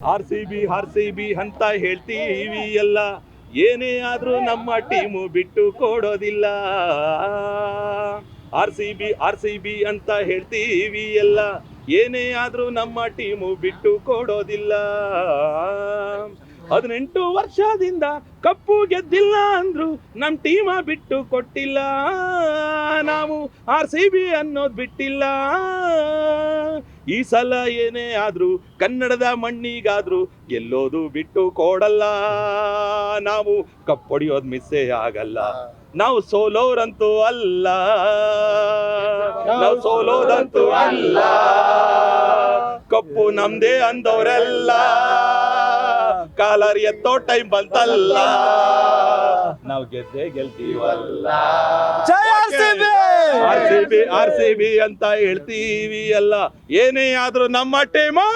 R C B, R C B ಅಂತ ಹೇಳ್ತೀವಿ ಎಲ್ಲ ಏನೇ ಆದ್ರೂ ನಮ್ಮ ಟೀಮು ಬಿಟ್ಟು ಕೊಡೋದಿಲ್ಲ. R C B, R C B ಅಂತ ಹೇಳ್ತೀವಿ ಎಲ್ಲ ಏನೇ ಆದ್ರೂ ನಮ್ಮ ಟೀಮು ಬಿಟ್ಟು ಕೊಡೋದಿಲ್ಲ. ಹದಿನೆಂಟು ವರ್ಷದಿಂದ ಕಪ್ಪು ಗೆದ್ದಿಲ್ಲ ಅಂದ್ರು ನಮ್ ಟೀಮ ಬಿಟ್ಟು ಕೊಟ್ಟಿಲ್ಲ. ನಾವು ಆರ್ ಸಿ ಬಿ ಅನ್ನೋದು ಬಿಟ್ಟಿಲ್ಲ. ಈ ಸಲ ಏನೇ ಆದ್ರೂ, ಕನ್ನಡದ ಮಣ್ಣಿಗಾದ್ರೂ ಎಲ್ಲೋದು ಬಿಟ್ಟು ಕೊಡಲ್ಲ. ನಾವು ಕಪ್ಪೊಡಿಯೋದ್ ಮಿಸ್ಸೇ ಆಗಲ್ಲ. ನಾವು ಸೋಲೋರಂತೂ ಅಲ್ಲ. ನಾವು ಸೋಲೋದಂತೂ ಅಲ್ಲ. ಕಪ್ಪು ನಮ್ದೇ ಅಂದವರೆಲ್ಲ ಕಾಲರ್ ಎತ್ತೋ ಟೈಮ್ ಬಂತಲ್ಲ. ನಾವು ಗೆದ್ದೇ ಗೆಲ್ತೀವಲ್ಲ! R C B R C B ಅಂತ ಹೇಳ್ತೀವಿ ಅಲ್ಲ ಏನೇ ಆದ್ರೂ ನಮ್ಮ ಟೀಮು!